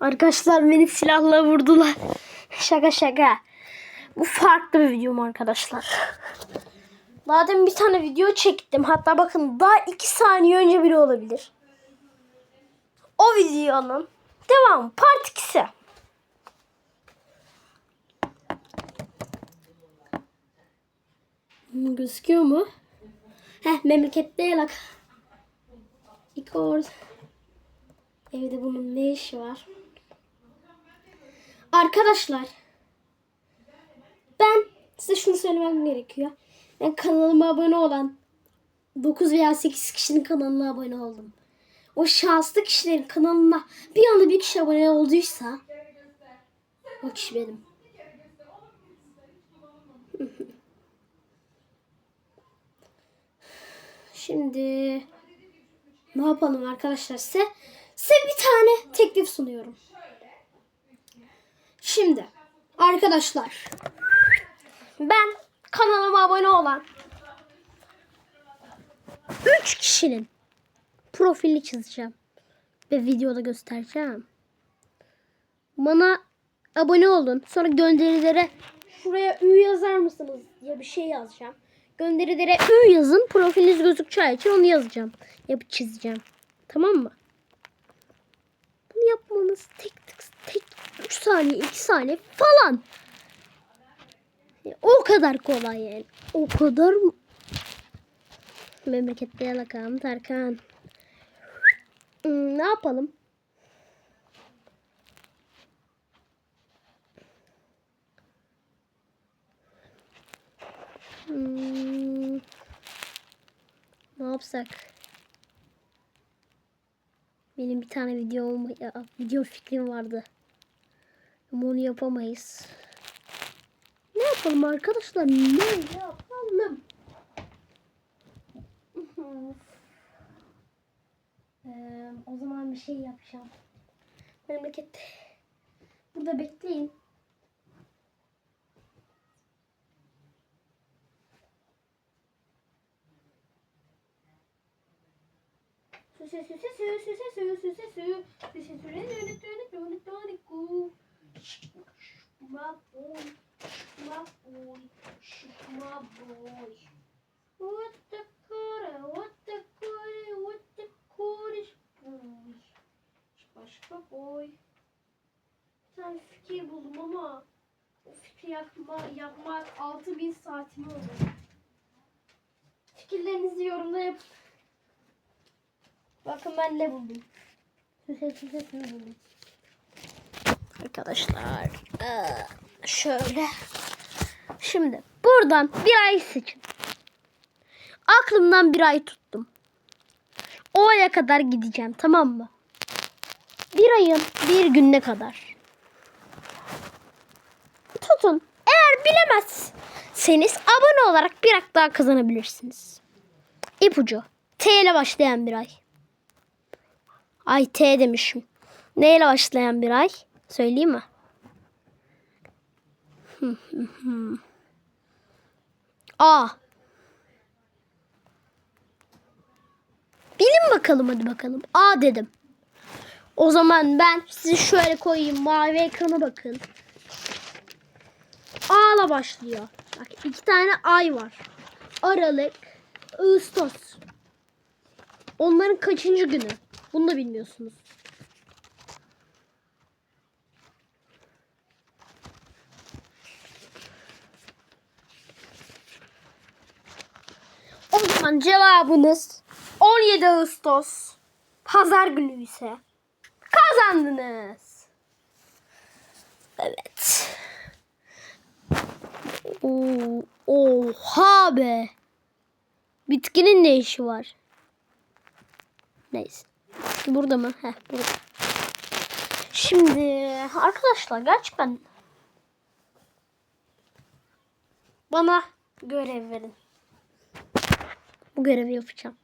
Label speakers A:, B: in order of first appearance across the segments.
A: Arkadaşlar beni silahla vurdular. Şaka şaka. Bu farklı bir videom arkadaşlar. Daha demin bir tane video çektim. Hatta bakın daha iki saniye önce bile olabilir. O videonun devam part 2'si. Hmm, Gözüküyor mu? Heh memlekette yalak. İlk orada. Evde bunun ne işi var? Arkadaşlar. Ben size şunu söylemem gerekiyor. Ben kanalıma abone olan 9 veya 8 kişinin kanalına abone oldum. O şanslı kişilerin kanalına bir anda bir kişi abone olduysa o kişi benim. Şimdi ne yapalım arkadaşlar size? Size bir tane teklif sunuyorum. Şimdi arkadaşlar ben kanalıma abone olan 3 kişinin profilini çizeceğim ve videoda göstereceğim. Bana abone olun. Sonra gönderilere şuraya ü yazar mısınız diye bir şey yazacağım. Gönderilere ü yazın. Profiliniz gözükeceği için onu yazacağım. Yapıp çizeceğim. Tamam mı? Bunu yapmanız tek tek tek 3 saniye 2 saniye falan. O kadar kolay yani. O kadar? Memlekette yalakam Tarkan. Hmm, ne yapalım? Hmm, ne yapsak? Benim bir tane video video fikrim vardı. Ama onu yapamayız. Ne yapalım arkadaşlar? Ne yapalım? O zaman bir şey yapacağım. Memlekette. Burada bekleyin. My boy, my boy, my boy. What the kore, what the kore, what the kore boy. Başka boy. Bir tane fikir buldum ama o fikri yapma, yapmak 6000 saatimi oldu. Fikirlerinizi yorumda yapın. Bakın ben ne buldum. Arkadaşlar eee, şöyle. Şimdi buradan bir ay seçin. Aklımdan bir ay tuttum. O aya kadar gideceğim tamam mı? Bir ayın bir gününe kadar. Tutun. Eğer bilemezseniz abone olarak bir hak daha kazanabilirsiniz. İpucu. T ile başlayan bir ay. Ay T demişim. Ne ile başlayan bir ay? Söyleyeyim mi? A. Bilin bakalım hadi bakalım. A dedim. O zaman ben sizi şöyle koyayım. Mavi ekrana bakın. A'la başlıyor. Bak iki tane ay var. Aralık, Ağustos. Onların kaçıncı günü? Bunu da bilmiyorsunuz. O zaman cevabınız 17 Ağustos. Pazar günü ise kazandınız. Evet. Oo, oha be. Bitkinin ne işi var? Neyse. Burada mı? Heh burada. Şimdi arkadaşlar gerçekten bana görev verin. Bu görevi yapacağım.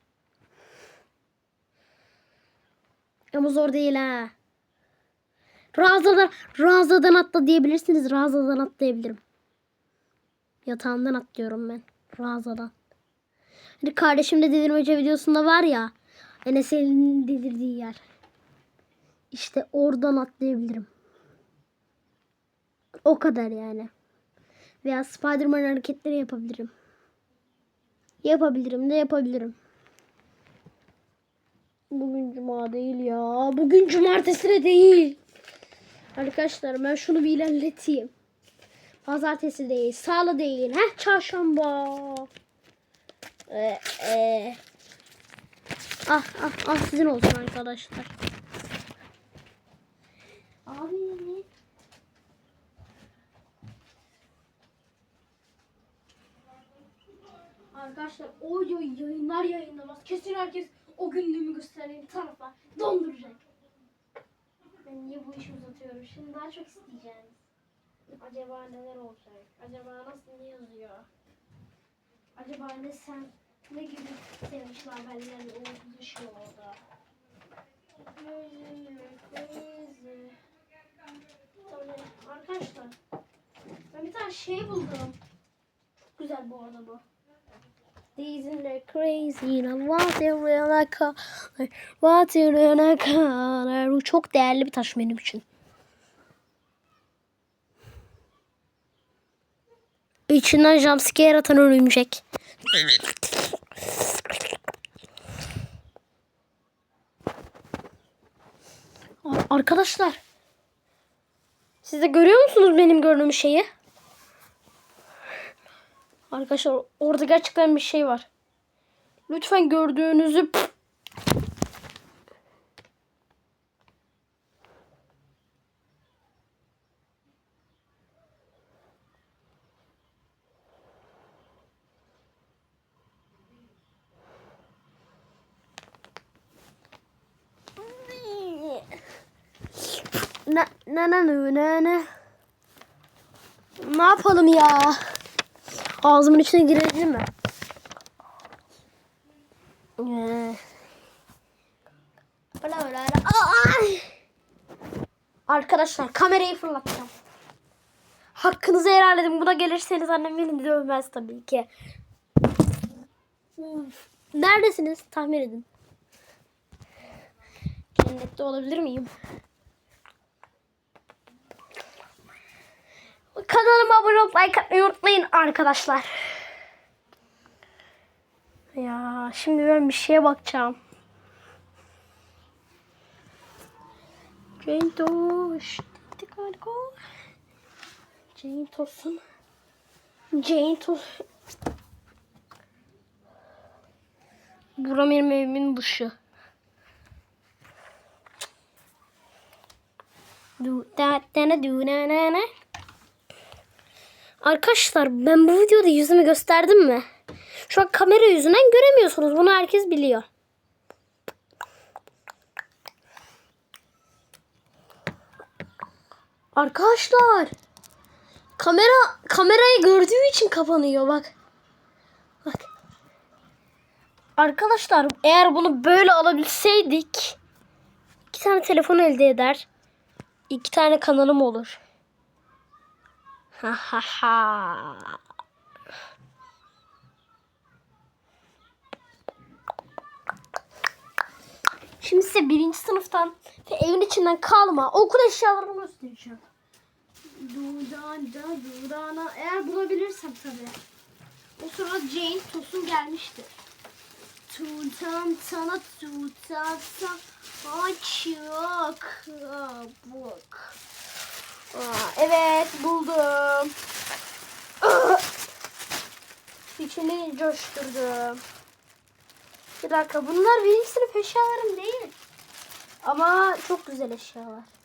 A: Ama zor değil ha. Raza'dan, Raza'dan atla diyebilirsiniz. Raza'dan atlayabilirim. Yatağından atlıyorum ben. Raza'dan. Hani kardeşim de delirmece videosunda var ya. Enes'in delirdiği yer. İşte oradan atlayabilirim. O kadar yani. Veya Spider-Man hareketleri yapabilirim. Yapabilirim de yapabilirim. Bugün cuma değil ya. Bugün cumartesi de değil. Arkadaşlar ben şunu bir ilerleteyim. Pazartesi değil, salı değil. Heh çarşamba. Ee, ee. Ah ah ah sizin olsun arkadaşlar. Abi Arkadaşlar o yayınlar yayınlamaz. Kesin herkes o günlüğümü gösterdiğim tarafa donduracak. Ben niye bu işi uzatıyorum? Şimdi daha çok isteyeceğiniz. Acaba neler olacak? Acaba nasıl ne yazıyor? Acaba ne sen ne gibi sevinçli haberlerle oluşuyor orada? Arkadaşlar ben bir tane şey buldum. Çok güzel bu arada bu. These in the crazy what in real color what in real color Bu çok değerli bir taş benim için. İçinden jumpscare atan örümcek. Arkadaşlar. Siz de görüyor musunuz benim gördüğüm şeyi? Arkadaşlar orada gerçekten bir şey var. Lütfen gördüğünüzü Ne ne ne ne ne ne yapalım ya? Ağzımın içine girebilir mi? Ee. Arkadaşlar kamerayı fırlatacağım. Hakkınızı helal edin. Buna gelirseniz annem beni dövmez tabii ki. Neredesiniz? Tahmin edin. Cennette olabilir miyim? Kanalıma abone olup like atmayı unutmayın arkadaşlar. Ya şimdi ben bir şeye bakacağım. Jane Tosh. Jane Tosun. Jane Tos. Bura benim evimin dışı. Du da da da du na na na. Arkadaşlar ben bu videoda yüzümü gösterdim mi? Şu an kamera yüzünden göremiyorsunuz. Bunu herkes biliyor. Arkadaşlar kamera kamerayı gördüğü için kapanıyor bak. Bak. Arkadaşlar eğer bunu böyle alabilseydik iki tane telefon elde eder. iki tane kanalım olur. Ha. Şimdi size birinci sınıftan ve evin içinden kalma okul eşyalarını göstereceğim. Dudan da dudana eğer bulabilirsem tabii. O sırada Jane Tosun gelmişti. Tutan sana tutata açık bak. Evet buldum. İçini coşturdum. Bir dakika bunlar benim sınıf eşyalarım değil. Ama çok güzel eşyalar.